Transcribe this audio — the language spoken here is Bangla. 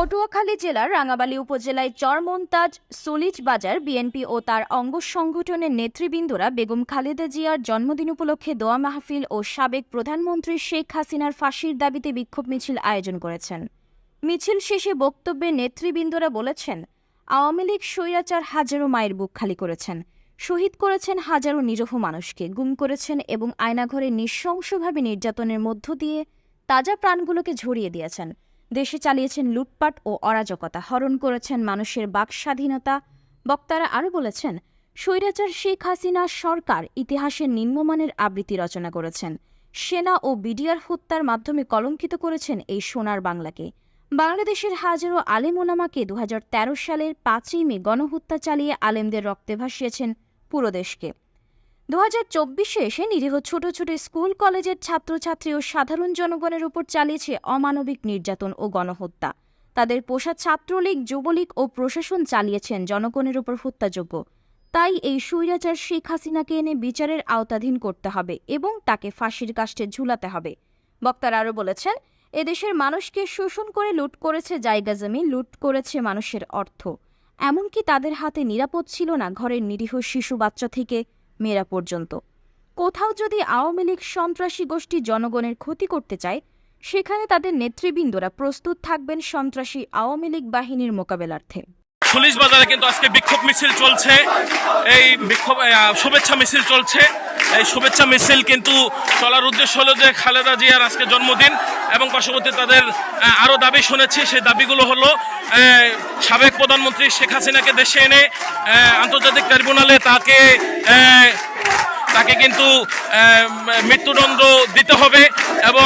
পটুয়াখালী জেলার রাঙাবালী উপজেলায় চরমন্তাজ সলিচ বাজার, বিএনপি ও তার অঙ্গ সংগঠনের নেতৃবৃন্দরা বেগম খালেদা জিয়ার জন্মদিন উপলক্ষে দোয়া মাহফিল ও সাবেক প্রধানমন্ত্রী শেখ হাসিনার ফাঁসির দাবিতে বিক্ষোভ মিছিল আয়োজন করেছেন। মিছিল শেষে বক্তব্যে নেতৃবৃন্দরা বলেছেন, আওয়ামী লীগ স্বৈরাচার হাজারো মায়ের বুক খালি করেছেন। শহীদ করেছেন হাজারো নিরহ মানুষকে, গুম করেছেন এবং আয়নাঘরে নৃশংসভাবে নির্যাতনের মধ্য দিয়ে তাজা প্রাণগুলোকে ঝরিয়ে দিয়েছেন। দেশে চালিয়েছেন লুটপাট ও অরাজকতা, হরণ করেছেন মানুষের বাক স্বাধীনতা বক্তারা আরও বলেছেন, স্বৈরাচার শেখ হাসিনা সরকার ইতিহাসের নিম্নমানের আবৃত্তি রচনা করেছেন। সেনা ও বিডিআর হত্যার মাধ্যমে কলঙ্কিত করেছেন এই সোনার বাংলাকে। বাংলাদেশের হাজারো আলেম ওলামাকে দু সালের পাঁচই মে গণহত্যা চালিয়ে আলেমদের রক্তে ভাসিয়েছেন পুরো দেশকে। দু চব্বিশে এসে নিরীহ ছোট ছোট স্কুল, কলেজের ছাত্রছাত্রী ও সাধারণ জনগণের উপর চালিয়েছে অমানবিক নির্যাতন ও গণহত্যা। তাদের পোষা ছাত্রলীগ, যুবলীগ ও প্রশাসন চালিয়েছেন জনগণের উপর হত্যাযোগ্য তাই এই স্বৈরাচার শেখ হাসিনাকে এনে বিচারের আওতাধীন করতে হবে এবং তাকে ফাঁসির কাষ্টে ঝুলাতে হবে। বক্তারা আরও বলেছেন, এদেশের মানুষকে শোষণ করে লুট করেছে জায়গা জমি, লুট করেছে মানুষের অর্থ। এমনকি তাদের হাতে নিরাপদ ছিল না ঘরের নিরীহ শিশু বাচ্চা থেকে। মেয়েরা পর্যন্ত। কোথাও যদি আওয়ামী লীগ সন্ত্রাসী গোষ্ঠী জনগণের ক্ষতি করতে চায়, সেখানে তাদের নেতৃবৃন্দরা প্রস্তুত থাকবেন সন্ত্রাসী আওয়ামী লীগ বাহিনীর মোকাবেলার্থে। পুলিশ বাজারে কিন্তু আজকে বিক্ষোভ মিছিল চলছে। এই বিক্ষোভ শুভেচ্ছা মিছিল চলছে। এই শুভেচ্ছা মিছিল কিন্তু চলার উদ্দেশ্য হলো যে খালেদা জিয়ার আজকে জন্মদিন এবং পার্শ্ববর্তী তাদের আরও দাবি শুনেছি। সেই দাবিগুলো হলো সাবেক প্রধানমন্ত্রী শেখ হাসিনাকে দেশে এনে আন্তর্জাতিক ট্রাইব্যুনালে তাকে তাকে কিন্তু মৃত্যুদণ্ড দিতে হবে এবং